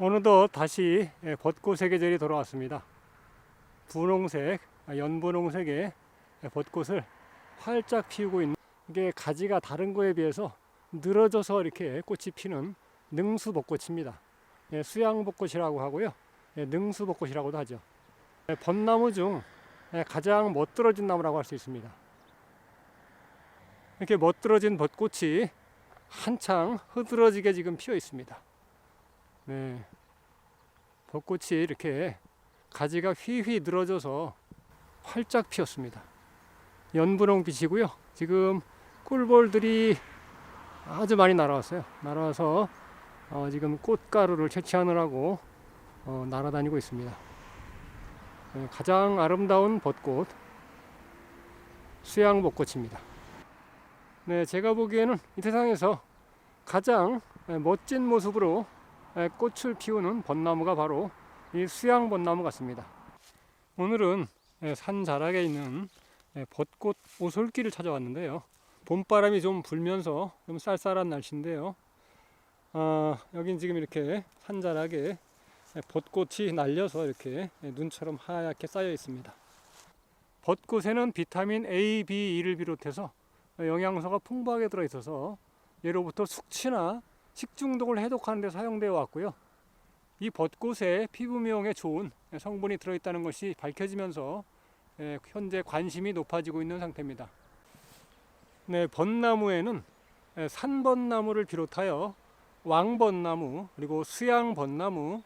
어느덧 다시 예, 벚꽃의 계절이 돌아왔습니다. 분홍색, 아, 연분홍색의 예, 벚꽃을 활짝 피우고 있는 이게 가지가 다른 거에 비해서 늘어져서 이렇게 꽃이 피는 능수 벚꽃입니다. 예, 수양 벚꽃이라고 하고요. 예, 능수 벚꽃이라고도 하죠. 예, 벚나무 중 예, 가장 멋들어진 나무라고 할 수 있습니다. 이렇게 멋들어진 벚꽃이 한창 흐드러지게 지금 피어 있습니다. 네. 벚꽃이 이렇게 가지가 휘휘 늘어져서 활짝 피었습니다. 연분홍 빛이고요. 지금 꿀벌들이 아주 많이 날아왔어요. 날아와서 어, 지금 꽃가루를 채취하느라고 어, 날아다니고 있습니다. 네, 가장 아름다운 벚꽃 수양 벚꽃입니다. 네, 제가 보기에는 이 세상에서 가장 예, 멋진 모습으로 예, 꽃을 피우는 벚나무가 바로 이 수양 벚나무 같습니다. 오늘은 예, 산 자락에 있는 예, 벚꽃 오솔길을 찾아왔는데요. 봄바람이 좀 불면서 좀 쌀쌀한 날씨인데요. 아, 여긴 지금 이렇게 산 자락에 예, 벚꽃이 날려서 이렇게 예, 눈처럼 하얗게 쌓여 있습니다. 벚꽃에는 비타민 A, B, E를 비롯해서 영양소가 풍부하게 들어 있어서 예로부터 숙취나 식중독을 해독하는 데 사용되어 왔고요. 이 벚꽃에 피부 미용에 좋은 성분이 들어있다는 것이 밝혀지면서 예, 현재 관심이 높아지고 있는 상태입니다. 네, 벚나무에는 예, 산벚나무를 비롯하여 왕벚나무, 그리고 수양벚나무,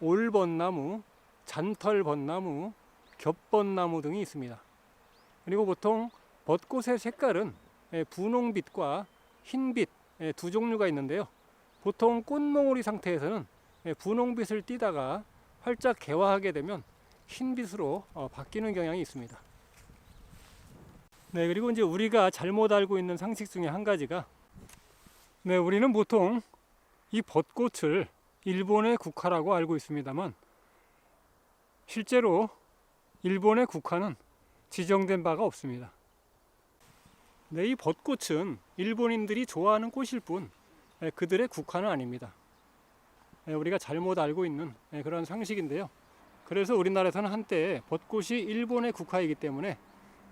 올벚나무, 잔털벚나무, 겹벚나무 등이 있습니다. 그리고 보통 벚꽃의 색깔은 예, 분홍빛과 흰빛 예, 두 종류가 있는데요. 보통 꽃몽우리 상태에서는 예, 분홍빛을 띠다가 활짝 개화하게 되면 흰빛으로 어, 바뀌는 경향이 있습니다. 네, 그리고 이제 우리가 잘못 알고 있는 상식 중에 한 가지가 네, 우리는 보통 이 벚꽃을 일본의 국화라고 알고 있습니다만 실제로 일본의 국화는 지정된 바가 없습니다. 네, 이 벚꽃은 일본인들이 좋아하는 꽃일 뿐 예, 그들의 국화는 아닙니다. 예, 우리가 잘못 알고 있는 예, 그런 상식인데요. 그래서 우리나라에서는 한때 벚꽃이 일본의 국화이기 때문에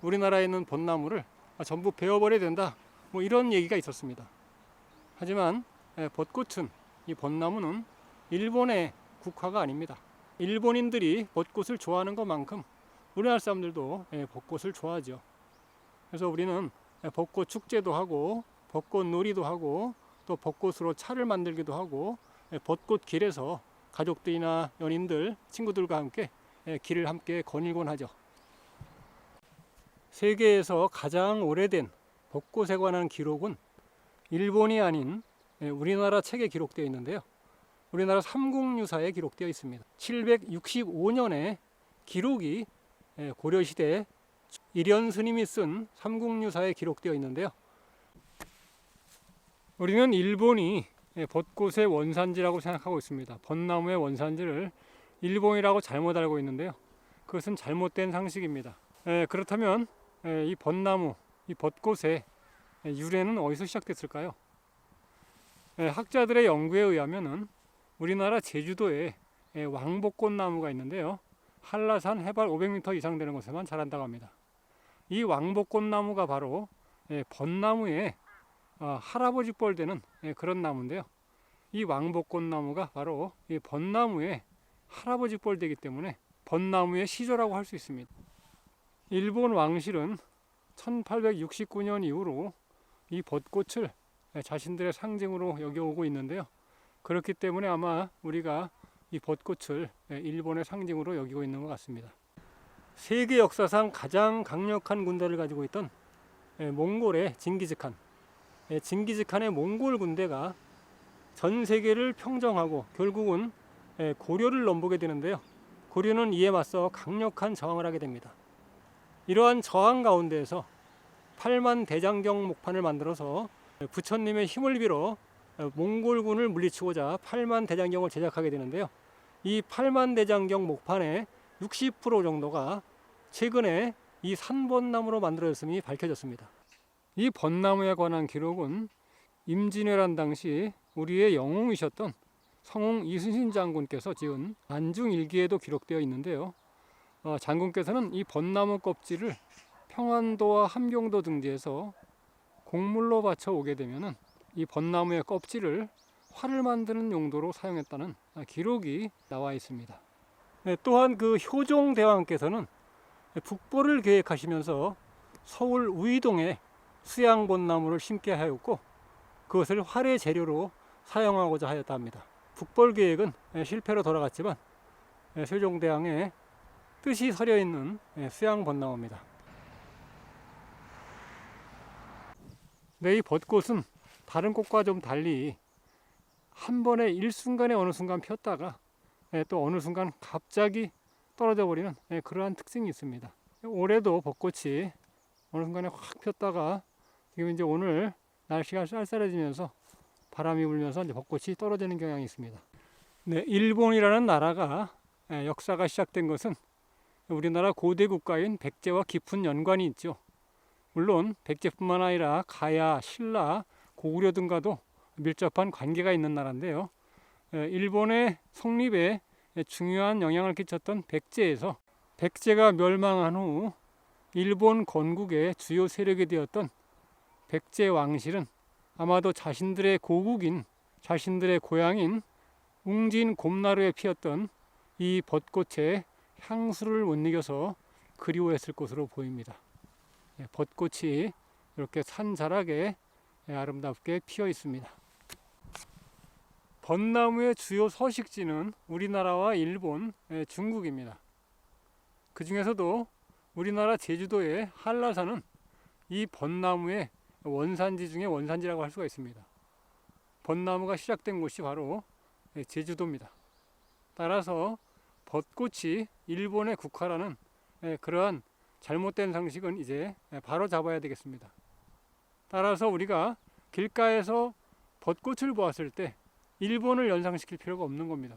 우리나라에 있는 벚나무를 아, 전부 베어버려야 된다. 뭐 이런 얘기가 있었습니다. 하지만 예, 벚꽃은 이 벚나무는 일본의 국화가 아닙니다. 일본인들이 벚꽃을 좋아하는 것만큼 우리나라 사람들도 예, 벚꽃을 좋아하죠. 그래서 우리는 예, 벚꽃 축제도 하고 벚꽃 놀이도 하고 또 벚꽃으로 차를 만들기도 하고 예, 벚꽃 길에서 가족들이나 연인들, 친구들과 함께 예, 길을 함께 거닐곤 하죠. 세계에서 가장 오래된 벚꽃에 관한 기록은 일본이 아닌 예, 우리나라 책에 기록되어 있는데요. 우리나라 삼국유사에 기록되어 있습니다. 765년에 기록이 예, 고려시대 일연 스님이 쓴 삼국유사에 기록되어 있는데요. 우리는 일본이 예, 벚꽃의 원산지라고 생각하고 있습니다. 벚나무의 원산지를 일본이라고 잘못 알고 있는데요. 그것은 잘못된 상식입니다. 예, 그렇다면 예, 이 벚나무, 이 벚꽃의 예, 유래는 어디서 시작됐을까요? 예, 학자들의 연구에 의하면은 우리나라 제주도에 예, 왕복꽃 나무가 있는데요. 한라산 해발 500m 이상 되는 곳에만 자란다고 합니다. 이 왕복꽃 나무가 바로 예, 벚나무의 아, 할아버지 뻘 되는 예, 그런 나무인데요. 이 왕복꽃나무가 바로 이 벚나무의 할아버지 뻘 되기 때문에 벚나무의 시조라고 할 수 있습니다. 일본 왕실은 1869년 이후로 이 벚꽃을 예, 자신들의 상징으로 여겨오고 있는데요. 그렇기 때문에 아마 우리가 이 벚꽃을 예, 일본의 상징으로 여기고 있는 것 같습니다. 세계 역사상 가장 강력한 군대를 가지고 있던 예, 몽골의 징기즈칸. 예, 징기즈칸의 몽골 군대가 전 세계를 평정하고 결국은 예, 고려를 넘보게 되는데요. 고려는 이에 맞서 강력한 저항을 하게 됩니다. 이러한 저항 가운데에서 8만 대장경 목판을 만들어서 부처님의 힘을 빌어 몽골군을 물리치고자 8만 대장경을 제작하게 되는데요. 이 8만 대장경 목판의 60% 정도가 최근에 이 산벚나무로 만들어졌음이 밝혀졌습니다. 이 벚나무에 관한 기록은 임진왜란 당시 우리의 영웅이셨던 성웅 이순신 장군께서 지은 안중 일기에도 기록되어 있는데요. 어, 장군께서는 이 벚나무 껍질을 평안도와 함경도 등지에서 곡물로 바쳐 오게 되면은 이 벚나무의 껍질을 활을 만드는 용도로 사용했다는 기록이 나와 있습니다. 네, 또한 그 효종 대왕께서는 북보를 계획하시면서 서울 우이동에 수양벚나무를 심게 하였고 그것을 활의 재료로 사용하고자 하였다 합니다. 북벌 계획은 실패로 돌아갔지만 세종대왕의 뜻이 서려 있는 수양벚나무입니다. 네, 이 벚꽃은 다른 꽃과 좀 달리 한 번에 일순간에 어느 순간 폈다가 또 어느 순간 갑자기 떨어져 버리는 그러한 특징이 있습니다. 올해도 벚꽃이 어느 순간에 확 폈다가 지금 이제 오늘 날씨가 쌀쌀해지면서 바람이 불면서 이제 벚꽃이 떨어지는 경향이 있습니다. 네, 일본이라는 나라가 역사가 시작된 것은 우리나라 고대 국가인 백제와 깊은 연관이 있죠. 물론 백제뿐만 아니라 가야, 신라, 고구려 등과도 밀접한 관계가 있는 나라인데요. 일본의 성립에 중요한 영향을 끼쳤던 백제에서 백제가 멸망한 후 일본 건국의 주요 세력이 되었던 백제 왕실은 아마도 자신들의 고국인 자신들의 고향인 웅진 곰나루에 피었던 이 벚꽃의 향수를 못 이겨서 그리워했을 것으로 보입니다. 예, 벚꽃이 이렇게 산 자락에 아름답게 피어 있습니다. 벚나무의 주요 서식지는 우리나라와 일본, 예, 중국입니다. 그 중에서도 우리나라 제주도의 한라산은 이 벚나무의 원산지 중에 원산지라고 할 수가 있습니다. 벚나무가 시작된 곳이 바로 예, 제주도입니다. 따라서 벚꽃이 일본의 국화라는 그러한 잘못된 상식은 이제 바로 잡아야 되겠습니다. 따라서 우리가 길가에서 벚꽃을 보았을 때 일본을 연상시킬 필요가 없는 겁니다.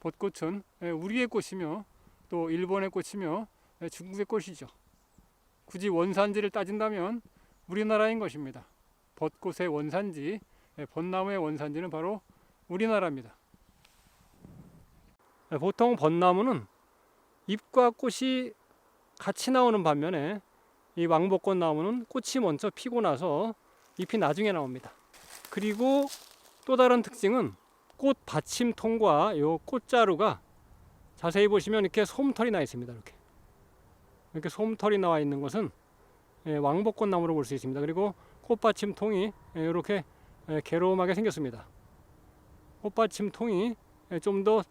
벚꽃은 우리의 꽃이며 또 일본의 꽃이며 중국의 꽃이죠. 굳이 원산지를 따진다면 우리나라인 것입니다. 벚꽃의 원산지, 벚나무의 원산지는 바로 우리나라입니다. 보통 벚나무는 잎과 꽃이 같이 나오는 반면에 이 왕복꽃 나무는 꽃이 먼저 피고 나서 잎이 나중에 나옵니다. 그리고 또 다른 특징은 꽃 받침통과 요 꽃자루가 자세히 보시면 이렇게 솜털이 나 있습니다. 이렇게 이렇게 솜털이 나와 있는 것은 예, 왕복꽃 나무로 볼 수 있습니다. 그리고 꽃받침통이 이렇게 예, 개로움하게 생겼습니다. 꽃받침통이 예, 좀더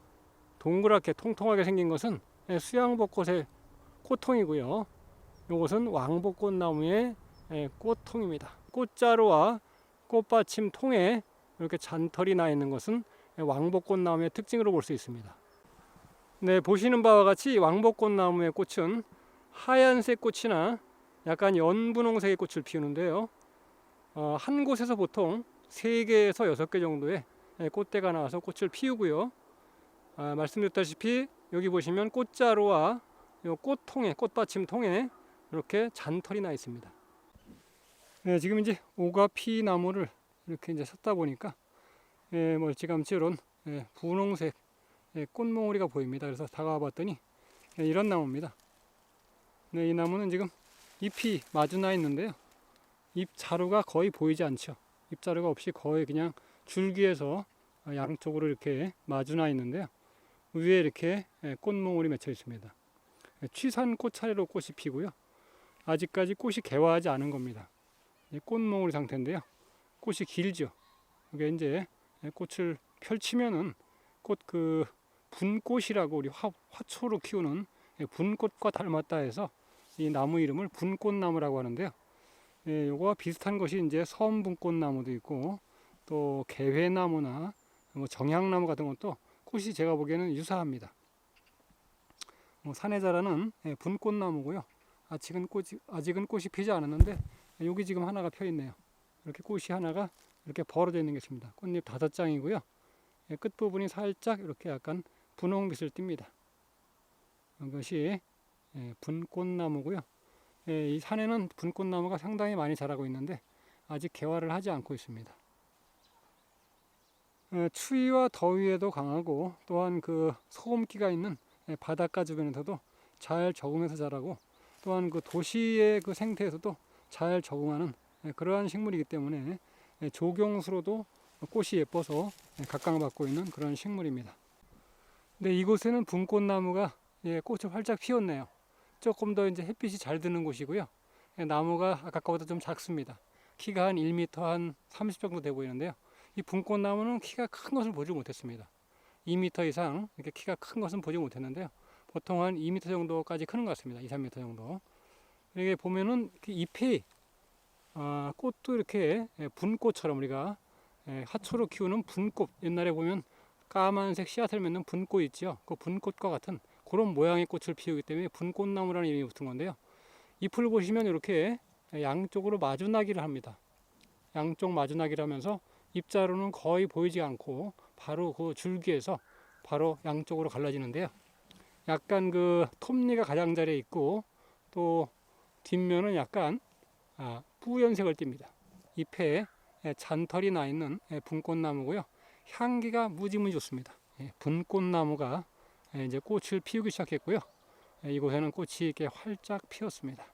동그랗게 통통하게 생긴 것은 수양벚꽃의 꽃통이고요. 이것은 왕복꽃나무의 예, 꽃통입니다. 꽃자루와 꽃받침 통에 이렇게 잔털이 나 있는 것은 왕복꽃나무의 특징으로 볼 수 있습니다. 네, 보시는 바와 같이 왕복꽃나무의 꽃은 하얀색 꽃이나 약간 연분홍색의 꽃을 피우는데요. 어, 한 곳에서 보통 3개에서 6개 정도의 예, 꽃대가 나와서 꽃을 피우고요. 아, 말씀드렸다시피 여기 보시면 꽃자루와 요 꽃통에 꽃받침 통에 이렇게 잔털이 나 있습니다. 네, 지금 이제 오가피 나무를 이렇게 이제 섰다 보니까 예, 멀찌감치 이런 예, 분홍색 예, 꽃몽우리가 보입니다. 그래서 다가와 봤더니 예, 이런 나무입니다. 네, 이 나무는 지금 잎이 마주 나 있는데요. 잎 자루가 거의 보이지 않죠. 잎 자루가 없이 거의 그냥 줄기에서 양쪽으로 이렇게 마주 나 있는데요. 위에 이렇게 예, 꽃몽울이 맺혀 있습니다. 취산 꽃차례로 꽃이 피고요. 아직까지 꽃이 개화하지 않은 겁니다. 꽃몽울 상태인데요. 꽃이 길죠. 이게 이제 꽃을 펼치면은 꽃 그 분꽃이라고 우리 화, 화초로 키우는 분꽃과 닮았다 해서 이 나무 이름을 분꽃나무라고 하는데요. 예, 요거와 비슷한 것이 이제 섬분꽃나무도 있고 또 개회나무나 뭐 정향나무 같은 것도 꽃이 제가 보기에는 유사합니다. 뭐 산에 자라는 예, 분꽃나무고요. 아직은 꽃이 아직은 꽃이 피지 않았는데 여기 지금 하나가 펴 있네요. 이렇게 꽃이 하나가 이렇게 벌어져 있는 게 있습니다. 꽃잎 다섯 장이고요. 예, 끝 부분이 살짝 이렇게 약간 분홍빛을 띱니다. 이것이 예, 분꽃나무고요. 이 산에는 분꽃나무가 상당히 많이 자라고 있는데 아직 개화를 하지 않고 있습니다. 어, 추위와 더위에도 강하고 또한 그 소음기가 있는 예, 바닷가 주변에서도 잘 적응해서 자라고 또한 그 도시의 그 생태에서도 잘 적응하는 예, 그러한 식물이기 때문에 예, 조경수로도 꽃이 예뻐서 예, 각광받고 있는 그런 식물입니다. 근데 이곳에는 분꽃나무가 예, 꽃을 활짝 피웠네요. 조금 더 이제 햇빛이 잘 드는 곳이고요. 예, 나무가 아까보다 좀 작습니다. 키가 한 1m 한 30 정도 돼 보이는데요. 이 분꽃나무는 키가 큰 것을 보지 못했습니다. 2m 이상 이렇게 키가 큰 것은 보지 못했는데요. 보통 한 2m 정도까지 크는 것 같습니다. 2, 3m 정도. 이게 보면은 그 잎이 아, 꽃도 이렇게 예, 분꽃처럼 우리가 예, 하초로 키우는 분꽃 옛날에 보면 까만색 씨앗을 맺는 분꽃 있죠. 그 분꽃과 같은 그런 모양의 꽃을 피우기 때문에 분꽃나무라는 이름이 붙은 건데요. 잎을 보시면 이렇게 양쪽으로 마주나기를 합니다. 양쪽 마주나기를 하면서 입자로는 거의 보이지 않고 바로 그 줄기에서 바로 양쪽으로 갈라지는데요. 약간 그 톱니가 가장자리에 있고 또 뒷면은 약간 아, 뿌연색을 띱니다. 잎에 예, 잔털이 나 있는 예, 분꽃나무고요. 향기가 무지무지 좋습니다. 예, 분꽃나무가 예, 이제 꽃을 피우기 시작했고요. 예, 이곳에는 꽃이 이렇게 활짝 피었습니다.